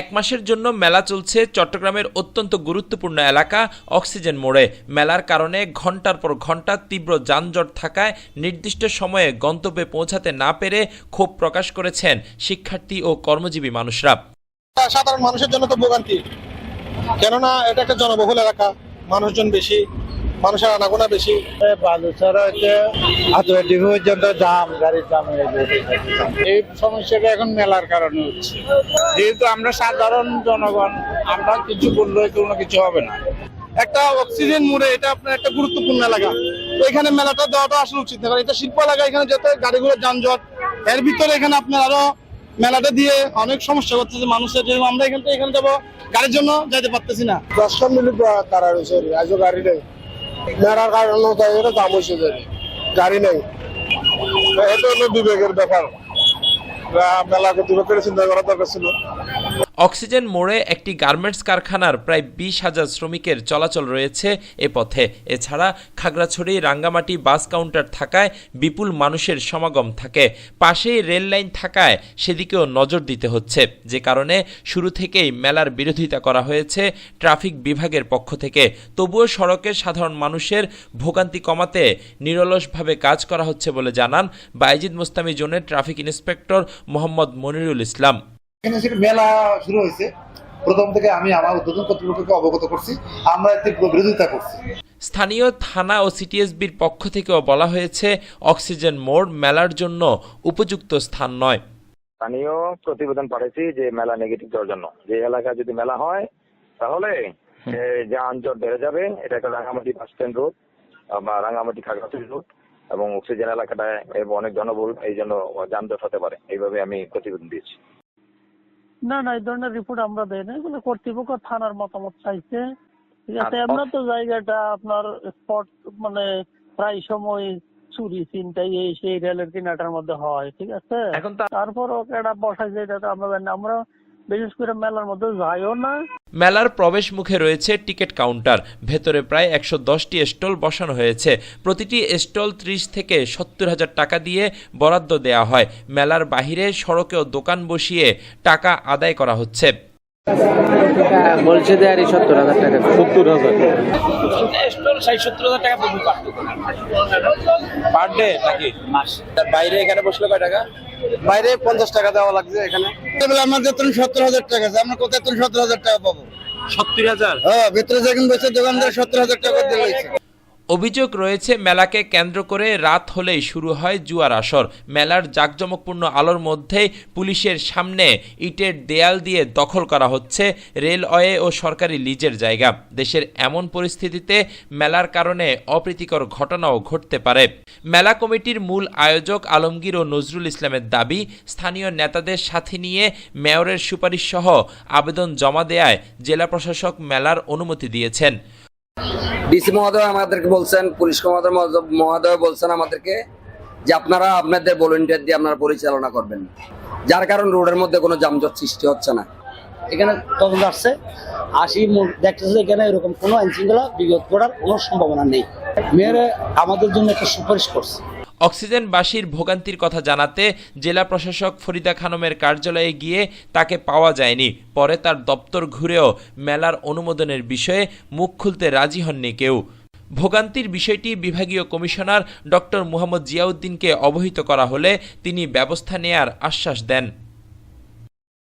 এক মাসের জন্য মেলা চলছে চট্টগ্রামের অত্যন্ত গুরুত্বপূর্ণ এলাকা অক্সিজেন মোড়ে। মেলার কারণে ঘণ্টার পর ঘণ্টা তীব্র যানজট থাকায় নির্দিষ্ট সময়ে গন্তব্যে পৌঁছাতে না পেরে ক্ষোভ প্রকাশ করেছেন শিক্ষার্থী ও কর্মজীবী মানুষরা। সাধারণ মানুষের জন্য তো ভোগান্তি। কেননা এটা একটা জনবহুল এলাকা, মানুষজন বেশি। মানুষের আনাগোনা বেশি। বালুচর হচ্ছে পর্যন্ত জাম গাড়ির গেছে। এই সমস্যাটা এখন মেলার কারণে হচ্ছে। যেহেতু আমরা সাধারণ জনগণ আমরা কিছু বললে কোনো কিছু হবে না। একটা অক্সিজেন মোড়ে এটা আপনার একটা গুরুত্বপূর্ণ এলাকা। তো এখানে মেলাটা দেওয়াটা আসলে উচিত না কারণ এটা শিল্প এলাকা এখানে যত গাড়িগুলোর যানজট এর ভিতরে এখানে আপনার আরও মেলাটা দিয়ে অনেক সমস্যা করতেছে মানুষের যেরকম আমরা এখান থেকে এখানে যাব গাড়ির জন্য যাইতে পারতেছি না। দশটা মিনিট তারা রয়েছে গাড়ি নেই। মেলার কারণে দাম হয়েছে গাড়ি নেই। এটা হলো বিবেকের ব্যাপার। মেলা কর্তৃপক্ষের চিন্তা করা দরকার ছিল। অক্সিজেন মোড়ে একটি গার্মেন্টস কারখানার প্রায় বিশ হাজার শ্রমিকের চলাচল রয়েছে এ পথে। এছাড়া খাগড়াছড়ি, রাঙ্গামাটি বাস কাউন্টার থাকায় বিপুল মানুষের সমাগম থাকে। পাশেই রেল লাইন থাকায় সেদিকেও নজর দিতে হচ্ছে। যে কারণে শুরু থেকেই মেলার বিরোধিতা করা হয়েছে ট্রাফিক বিভাগের পক্ষ থেকে। তবুও সড়কে সাধারণ মানুষের ভোগান্তি কমাতে নিরলসভাবে কাজ করা হচ্ছে বলে জানান বাইজিদ মোস্তামি জোনের ট্রাফিক ইন্সপেক্টর মোহাম্মদ মনিরুল ইসলাম। মেলা শুরু হয়েছে। প্রথম থেকে আমি আমার উদ্বোধন কর্তৃপক্ষকে অবগত করছি। আমরা তীব্র বিরোধিতা করছি। স্থানীয় থানা ও সিটিএসবির পক্ষ থেকেও বলা হয়েছে অক্সিজেন মোড় মেলার জন্য উপযুক্ত স্থান নয়। স্থানীয় প্রতিবেদন পাঠাইছি যে মেলা নেগেটিভ দেওয়ার জন্য। যে এলাকায় যদি মেলা হয় তাহলে যানজট বেড়ে যাবে এটা একটা রাঙামাটি বাস স্ট্যান্ড রোড বা রাঙামাটি খাগড়াছড়ি রোড এবং অক্সিজেন এলাকাটায় অনেক জনবহুল এই জন্য যানজট হতে পারে এইভাবে আমি প্রতিবেদন দিয়েছি না না এই ধরনের রিপোর্ট আমরা দেই না এগুলো কর্তৃপক্ষ থানার মতামত চাইছে ঠিক আছে আচ্ছা। আমরা তো জায়গাটা আপনার স্পট মানে প্রায় সময় চুরি চিন্তাই এই সেই রেলের কিনাটার মধ্যে হয় ঠিক আছে এখন তা- তারপর ওকে একটা বসাইছে এটা তো আমরা জানি না। আমরা বিশেষ করে মেলার মধ্যে যাইও না। মেলার প্রবেশ মুখে রয়েছে টিকিট কাউন্টার। ভেতরে প্রায় একশো দশটি স্টল বসানো হয়েছে। প্রতিটি স্টল ত্রিশ থেকে সত্তর হাজার টাকা দিয়ে বরাদ্দ দেয়া হয়। মেলার বাহিরে সড়কেও দোকান বসিয়ে টাকা আদায় করা হচ্ছে। বলছে যে আর সত্তর হাজার টাকা। সত্তর হাজার। ষাট সত্তর হাজার টাকা পড়বে পার ডে নাকি? মাস। বাইরে এখানে বসলে কয় টাকা? বাইরে পঞ্চাশ টাকা দেওয়া লাগছে এখানে। আমাদের তো সত্তর হাজার টাকা আছে আমরা কোথায় তো সত্তর হাজার টাকা পাবো? সত্তর হাজার? হ্যাঁ ভেতরে যেখানে বসে দোকানদার সত্তর হাজার টাকা দিয়ে অভিযোগ রয়েছে, মেলাকে কেন্দ্র করে রাত হলেই শুরু হয় জুয়ার আসর। মেলার জাঁকজমকপূর্ণ আলোর মধ্যেই পুলিশের সামনে ইটের দেয়াল দিয়ে দখল করা হচ্ছে রেলওয়ে ও সরকারি লিজের জায়গা। দেশের এমন পরিস্থিতিতে মেলার কারণে অপ্রীতিকর ঘটনাও ঘটতে পারে। মেলা কমিটির মূল আয়োজক আলমগীর ও নজরুল ইসলামের দাবি, স্থানীয় নেতাদের সাথে নিয়ে মেয়রের সুপারিশ সহ আবেদন জমা দেয়ায় জেলা প্রশাসক মেলার অনুমতি দিয়েছেন। ডিসি মহোদয় আমাদেরকে বলছেন, পুলিশ কমান্ডার মহোদয়- বলছেন আমাদেরকে যে আপনারা আপনাদের ভলেন্টিয়ার দিয়ে আপনারা পরিচালনা করবেন। যার কারণ রোডের মধ্যে কোনো যানজট সৃষ্টি হচ্ছে না। এখানে তদন্ত আসছে। আসি দেখতেছে এখানে এরকম কোনো আইনশৃঙ্খলা বিগত করার কোনো সম্ভাবনা নেই। মেয়ের আমাদের জন্য একটা সুপারিশ করছে। অক্সিজেনবাসীর ভোগান্তির কথা জানাতে জেলা প্রশাসক ফরিদা খানমের কার্যালয়ে গিয়ে তাকে পাওয়া যায়নি। পরে তার দপ্তর ঘুরেও মেলার অনুমোদনের বিষয়ে মুখ খুলতে রাজি হননি কেউ। ভোগান্তির বিষয়টি বিভাগীয় কমিশনার ডক্টর মুহাম্মদ জিয়াউদ্দিনকে অবহিত করা হলে তিনি ব্যবস্থা নেয়ার আশ্বাস দেন।